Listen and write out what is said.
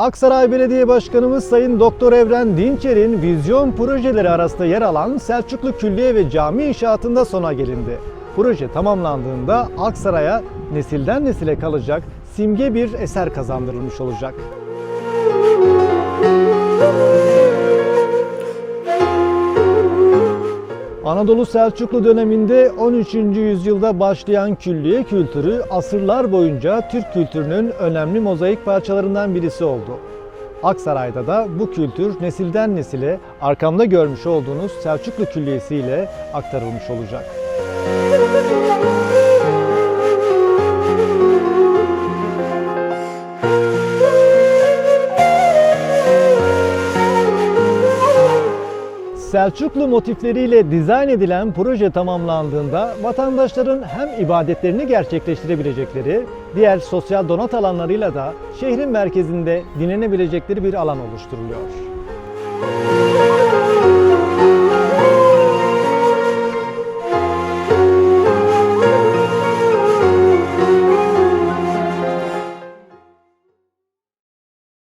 Aksaray Belediye Başkanımız Sayın Doktor Evren Dinçer'in vizyon projeleri arasında yer alan Selçuklu Külliye ve Cami inşaatında sona gelindi. Proje tamamlandığında Aksaray'a nesilden nesile kalacak simge bir eser kazandırılmış olacak. Anadolu Selçuklu döneminde 13. yüzyılda başlayan külliye kültürü asırlar boyunca Türk kültürünün önemli mozaik parçalarından birisi oldu. Aksaray'da da bu kültür nesilden nesile arkamda görmüş olduğunuz Selçuklu Külliyesi ile aktarılmış olacak. Selçuklu motifleriyle dizayn edilen proje tamamlandığında vatandaşların hem ibadetlerini gerçekleştirebilecekleri, diğer sosyal donat alanlarıyla da şehrin merkezinde dinlenebilecekleri bir alan oluşturuluyor.